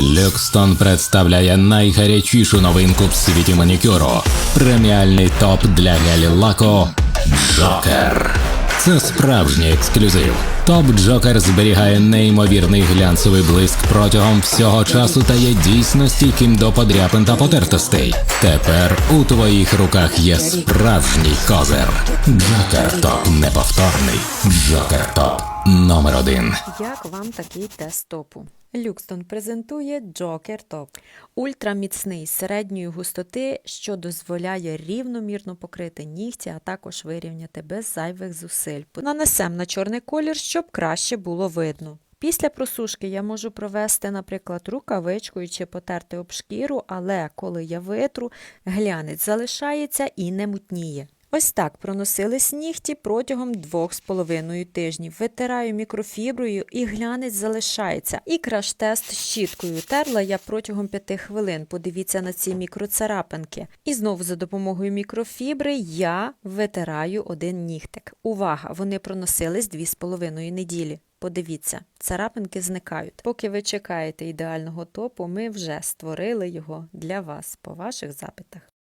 Люкстон представляє найгарячішу новинку в світі манікюру. Преміальний топ для гелі лаку Джокер. Це справжній ексклюзив. Топ Джокер зберігає неймовірний глянцевий блиск протягом всього часу та є дійсно стійким до подряпин та потертостей. Тепер у твоїх руках є справжній козир. Джокер топ неповторний. Джокер топ номер один. Як вам такий тест топу? Люкстон презентує Joker Top. Ультраміцний середньої густоти, що дозволяє рівномірно покрити нігті, а також вирівняти без зайвих зусиль. Нанесемо на чорний колір, щоб краще було видно. Після просушки я можу провести, наприклад, рукавичкою чи потерти об шкіру, але коли я витру, глянець залишається і не мутніє. Ось так проносились нігті протягом двох з половиною тижнів. Витираю мікрофіброю і глянець залишається. І краш-тест щіткою терла я протягом 5 хвилин. Подивіться на ці мікроцарапинки. І знову за допомогою мікрофібри я витираю один нігтик. Увага! Вони проносились 2,5 неділі. Подивіться, царапинки зникають. Поки ви чекаєте ідеального топу, ми вже створили його для вас по ваших запитах.